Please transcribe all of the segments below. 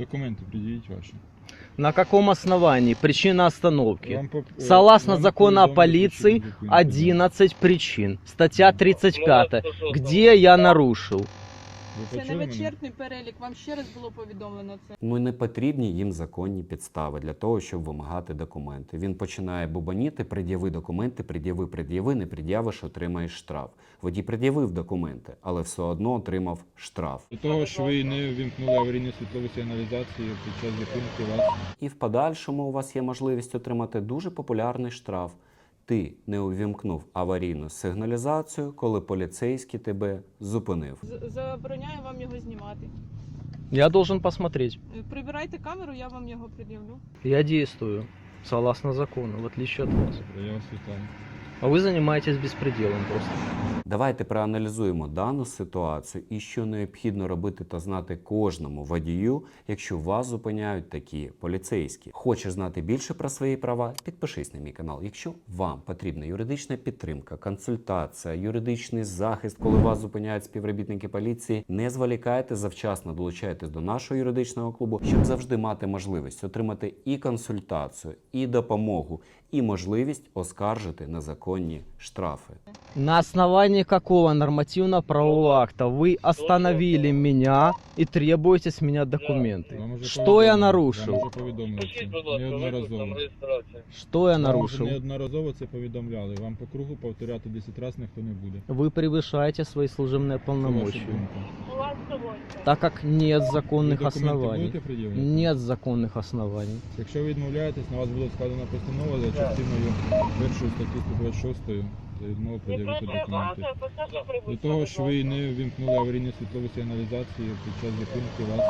Документи пред'явіть ваши. На каком основании? Причина остановки. Вам е, Согласно вам закону о полиции, що ви зупинили. 11 причин. Статья 35. Где я нарушил? Ви Це не почули мене? вичерпний перелік. Вам ще раз було повідомлено це. Ну і не потрібні їм законні підстави для того, щоб вимагати документи. Він починає бубаніти, пред'яви документи, пред'яви, пред'яви, не пред'явиш, отримаєш штраф. Водій пред'явив документи, але все одно отримав штраф. До того, що ви не ввімкнули аварійну світлову сигналізацію під час зупинки вас. І в подальшому у вас є можливість отримати дуже популярний штраф. Ти не увімкнув аварійну сигналізацію, коли поліцейський тебе зупинив. Забороняю вам його знімати. Я должен посмотреть. Е, Прибирайте камеру, я вам його пред'явлю. Я дійствую, согласно закону, в отличие от вас. Я вас вітаю. А вы занимаетесь беспределом просто. Давайте проаналізуємо дану ситуацію і що необхідно робити та знати кожному водію, якщо вас зупиняють такі поліцейські. Хочеш знати більше про свої права? Підпишись на мій канал. Якщо вам потрібна юридична підтримка, консультація, юридичний захист, коли вас зупиняють співробітники поліції, не зволікайте завчасно долучайтесь до нашого юридичного клубу, щоб завжди мати можливість отримати і консультацію, і допомогу, і можливість оскаржити незаконні штрафи. На основании какого нормативно-правового акта вы остановили меня и требуете с меня документы? Вам уже Что я повідомили. нарушил? Вам вже повідомили це Скажіть, будь ласка, неодноразово. викликом реєстрації. Что я Вам нарушил? вже неодноразово це повідомляли. Вам по кругу повторяти 10 разів ніхто не буде. Вы превышаете свои служебные Це ваша полномочия, думка. так как нет законних законных оснований. будете пред'являти? Нет законных оснований. Якщо ви відмовляєтесь, на вас буде складена постанова за частиною першої статті 126 за відмову пред'явити документи. До того, що ви не ввімкнули аварійні світлову сигналізацію під час зупинки вас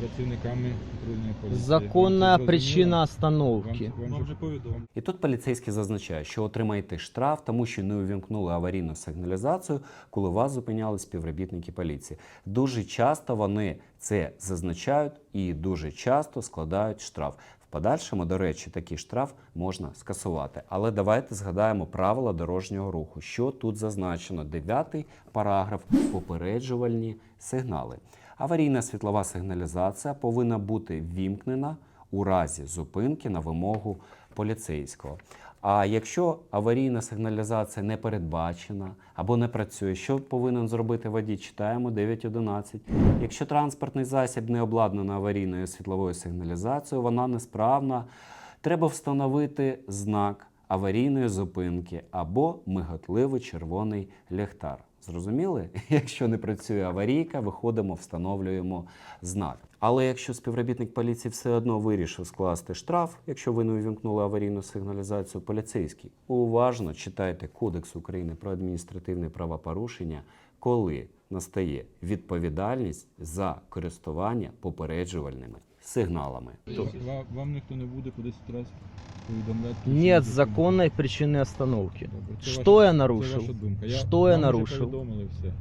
працівниками патрульної поліції. Законная Вам це причина зрозуміло? остановки. Вам, вам вже повідомили. І тут поліцейський зазначає, що отримаєте штраф, тому що не увімкнули аварійну сигналізацію, коли вас зупиняли співробітники поліції. Дуже часто вони це зазначають і дуже часто складають штраф. В подальшому, до речі, такий штраф можна скасувати. Але давайте згадаємо правила дорожнього руху. Що тут зазначено? Дев'ятий параграф попереджувальні сигнали. Аварійна світлова сигналізація повинна бути ввімкнена у разі зупинки на вимогу поліцейського. А якщо аварійна сигналізація не передбачена або не працює, що повинен зробити водій? Читаємо 9.11. Якщо транспортний засіб не обладнано аварійною світловою сигналізацією, вона несправна, треба встановити знак аварійної зупинки або миготливий червоний ліхтар. Зрозуміли? Якщо не працює аварійка, виходимо, встановлюємо знак. Але якщо співробітник поліції все одно вирішив скласти штраф, якщо ви не увімкнули аварійну сигналізацію, поліцейський, уважно читайте Кодекс України про адміністративне правопорушення, коли настає відповідальність за користування попереджувальними сигналами. Вам, вам ніхто не буде по 10 разів повідомляти. Нет що законной причины остановки. Добре, це Что ваша- я Це нарушил? ваша думка. Що я вам вже нарушив? повідомили все.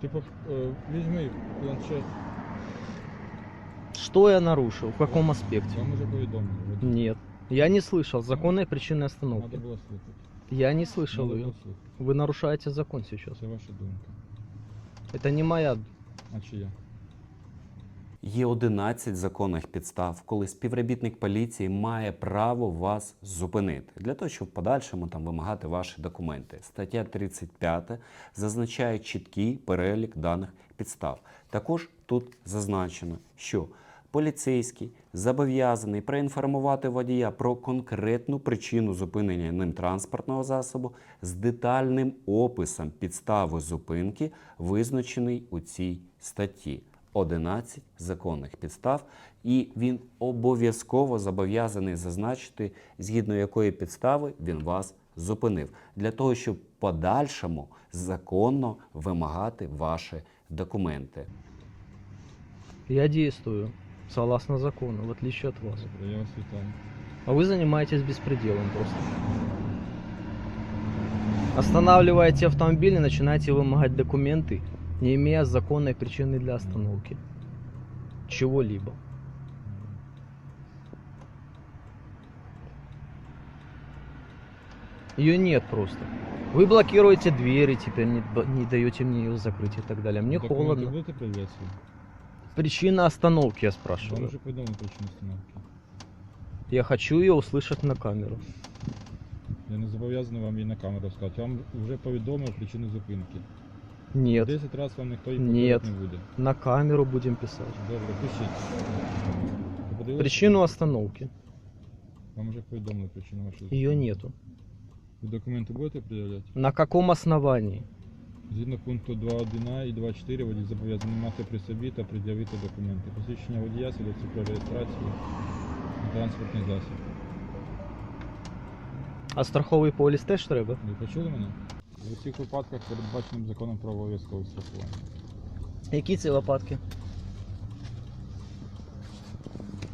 Типу, е, візьми планшет, Что я нарушил? В каком аспекте? вам уже повідомили. От Нет. Я не слышал законной причины Надо остановки. було слухати. Я не слышал Надо ее. було слухати. Вы нарушаете закон сейчас. Це ваша думка. Это не моя. А чи я? Є 11 законних підстав, коли співробітник поліції має право вас зупинити для того, щоб в подальшому там вимагати ваші документи. Стаття 35 зазначає чіткий перелік даних підстав. Також тут зазначено, що поліцейський зобов'язаний проінформувати водія про конкретну причину зупинення ним транспортного засобу з детальним описом підстави зупинки, визначений у цій статті. 11 законних підстав, і він обов'язково зобов'язаний зазначити, згідно якої підстави він вас зупинив, для того, щоб в подальшому законно вимагати ваші документи. Я действую согласно закону, в отличие от вас. Добре, я вас вітаю. А вы занимаетесь беспределом просто. Останавливаете автомобиль и начинаете вымогать документы, не имея законной причины для остановки. Чего-либо. Ее нет просто. Вы блокируете двери, теперь не, б- не даете мне ее закрыть и так далее. Мне Документи холодно. будете пред'являти свої? Причина остановки, я Вам спрашиваю. вже повідомили причину остановки. Я хочу ее услышать на камеру. Я не зобов'язаний вам її на камеру сказати. Я вам вже повідомив причину зупинки. Нет. Десять разів вам ніхто її Ні. повідомити не буде. На камеру будем писать. Добре, пишіть. Ви подивилися? Причину остановки. Вам вже повідомили причину вашої зупинки. Ее нету. Ви документи будете пред'являти? На каком основании? Згідно пункту 2.1 і 2.4 водій зобов'язаний мати при собі та пред'явити документи. Посвідчення водія, свідоцтво про реєстрацію на транспортний засіб. А страховий поліс теж треба? Ви почули мене? В усіх випадках передбаченим законом про обов'язкове страхування. Які це випадки?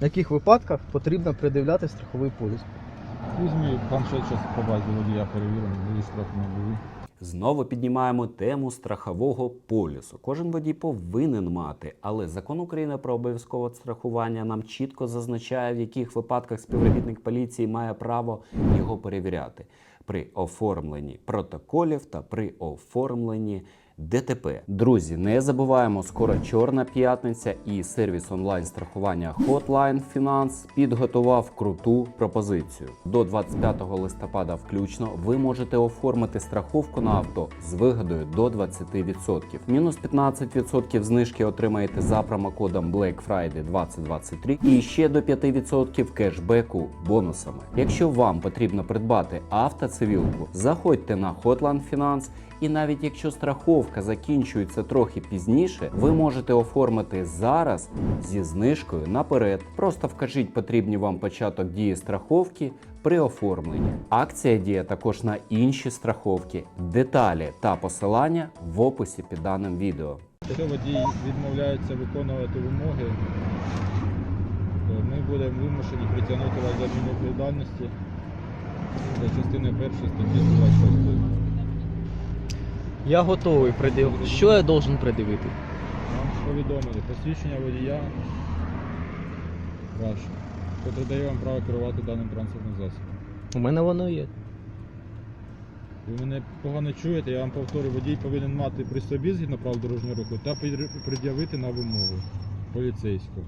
В яких випадках потрібно придивляти страховий поліс? Візьмі планшет зараз по базі водія перевіримо, були штрафи не були. Знову піднімаємо тему страхового полісу. Кожен водій повинен мати, але закон України про обов'язкове страхування нам чітко зазначає, в яких випадках співробітник поліції має право його перевіряти при оформленні протоколів та при оформленні ДТП. Друзі, не забуваємо, скоро Чорна п'ятниця і сервіс онлайн страхування Hotline Finance підготував круту пропозицію. До 25 листопада включно ви можете оформити страховку на авто з вигодою до 20%. Мінус 15% знижки отримаєте за промокодом Black Friday 2023 і ще до 5% кешбеку бонусами. Якщо вам потрібно придбати автоцивілку, заходьте на Hotline Finance і навіть якщо страховка закінчується трохи пізніше, ви можете оформити зараз зі знижкою наперед. Просто вкажіть потрібні вам початок дії страховки при оформленні. Акція діє також на інші страховки. Деталі та посилання в описі під даним відео. Якщо водій відмовляється виконувати вимоги, то ми будемо вимушені притягнути вас до адмінвідповідальності за частиною першої статті 126. Я готовий придивити. Що я должен придивити? Вам повідомили посвідчення водія ваше, котре дає вам право керувати даним транспортним засобом. У мене воно є. Ви мене погано чуєте, я вам повторю, водій повинен мати при собі згідно правил дорожнього руху та пред'явити на вимогу поліцейського.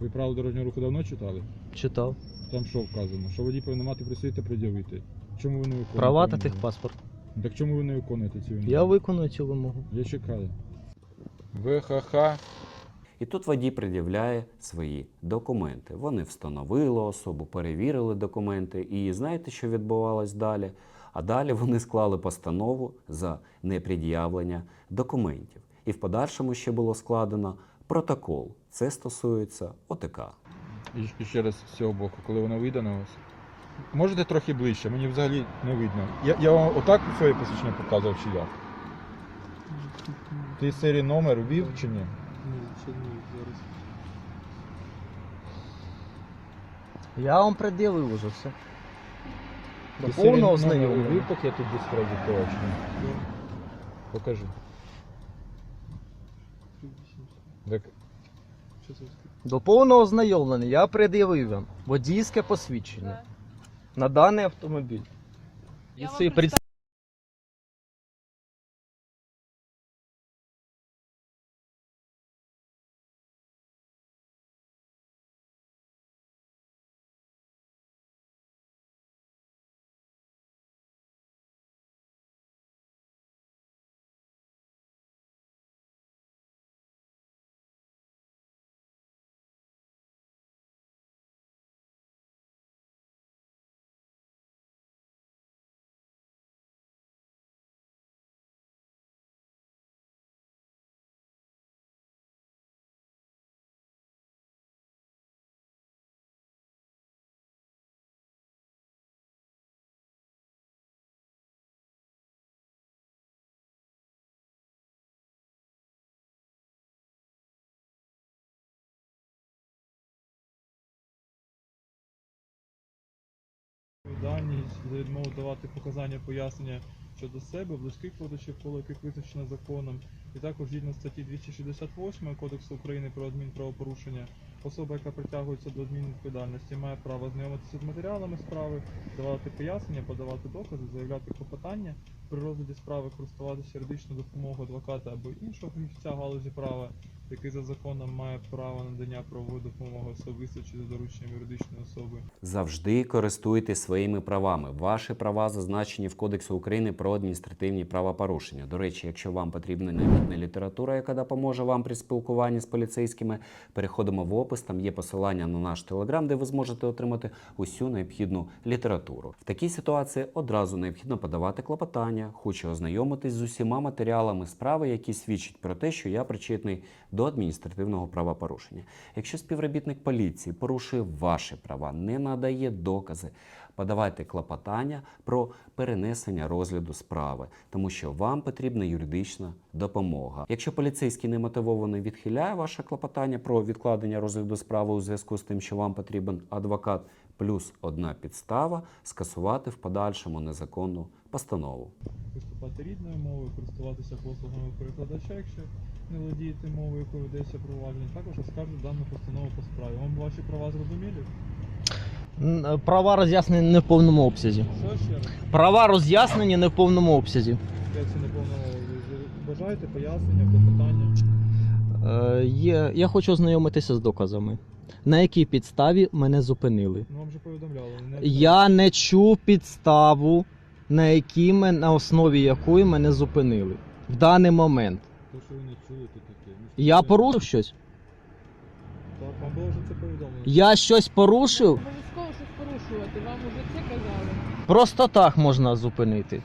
Ви правила дорожнього руху давно читали? Читав. Там що вказано? Що водій повинен мати при собі та пред'явити. Чому ви не виконуєте? Права та вимогу? техпаспорт. Так чому ви не виконуєте ці вимоги? Я виконую цю вимогу. Я чекаю. ВХХ І тут водій пред'являє свої документи. Вони встановили особу, перевірили документи. І знаєте, що відбувалось далі? А далі вони склали постанову за непред'явлення документів. І в подальшому ще було складено протокол. Це стосується ОТК. І, і ще раз з цього боку, коли вона вийде на вас. Можете трохи ближче, мені взагалі не видно. Я, я вам отак своє посвідчення показував чи як? Ти серії номер ввів чи ні? Ні, ще ні, зараз. Я вам пред'явив уже все. До Ти повного номер ввів, так я тут чи ні? Покажи. Так, Що це? До повного ознайомлення я пред'явив вам водійське посвідчення Так. На даний автомобіль. Я вам представ- за відмову давати показання пояснення щодо себе, близьких родичів, коло яких визначено законом. І також згідно статті 268 Кодексу України про адмінправопорушення, особа, яка притягується до адмінвідповідальності, має право знайомитися з матеріалами справи, давати пояснення, подавати докази, заявляти клопотання, при розгляді справи користуватися юридичною допомогою адвоката або іншого фахівця галузі права, який за законом має право надання правової допомоги особисто чи за дорученням юридичної особи. Завжди користуйтесь своїми правами. Ваші права зазначені в Кодексі України про адміністративні правопорушення. До речі, якщо вам потрібна необхідна література, яка допоможе вам при спілкуванні з поліцейськими, переходимо в опис. Там є посилання на наш телеграм, де ви зможете отримати усю необхідну літературу. В такій ситуації одразу необхідно подавати клопотання. Хочу ознайомитись з усіма матеріалами справи, які свідчать про те, що я причетний адміністративного правопорушення. Якщо співробітник поліції порушує ваші права, не надає докази, подавайте клопотання про перенесення розгляду справи, тому що вам потрібна юридична допомога. Якщо поліцейський немотивовано відхиляє ваше клопотання про відкладення розгляду справи у зв'язку з тим, що вам потрібен адвокат, плюс одна підстава скасувати в подальшому незаконну постанову. Виступати рідною мовою, користуватися послугами перекладача, якщо не володієте мовою, якою ведеться провадження, також оскаржити дану постанову по справі. Вам ваші права зрозумілі? Е, Права роз'яснені не в повному обсязі. Що ще раз? Права роз'яснені не в повному обсязі. Це не повно бажаєте пояснення, клопотання? Е, є, я хочу ознайомитися з доказами. На якій підставі мене зупинили? Ну вам вже повідомляли. Не Я не чув підставу, на якій мен- на основі якої мене зупинили. В даний момент. То, що ви не чуєте таке. ну, Я ви- порушив щось? Так, вам було вже це повідомлено. Я щось порушив? Обов'язково щось порушувати, вам уже це казали. Просто так можна зупинити.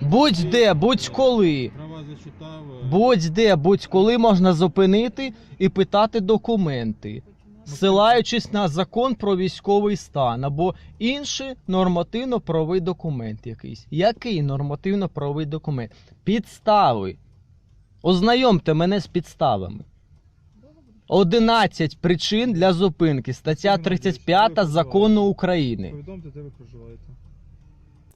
Будь-де, будь-коли. Права зачитав. е, Будь-де, будь-коли можна зупинити і питати документи, ссилаючись на закон про військовий стан або інший нормативно-правовий документ якийсь. Який нормативно-правовий документ? Підстави. Ознайомте мене з підставами. 11 причин для зупинки. Стаття 35 закону України. Повідомте, де ви проживаєте.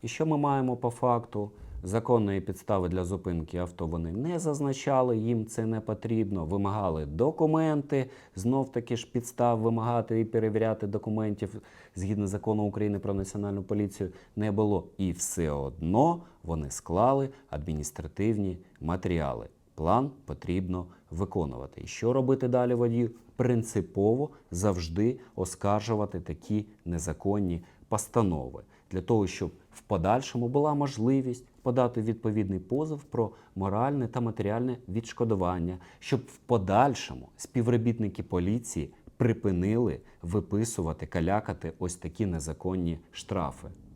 І що ми маємо по факту? Законної підстави для зупинки авто вони не зазначали, їм це не потрібно. Вимагали документи, знов таки ж підстав вимагати і перевіряти документів згідно закону України про національну поліцію не було. І все одно вони склали адміністративні матеріали. План потрібно виконувати. І що робити далі водію? Принципово завжди оскаржувати такі незаконні постанови для того, щоб в подальшому була можливість подати відповідний позов про моральне та матеріальне відшкодування, щоб в подальшому співробітники поліції припинили виписувати, калякати ось такі незаконні штрафи.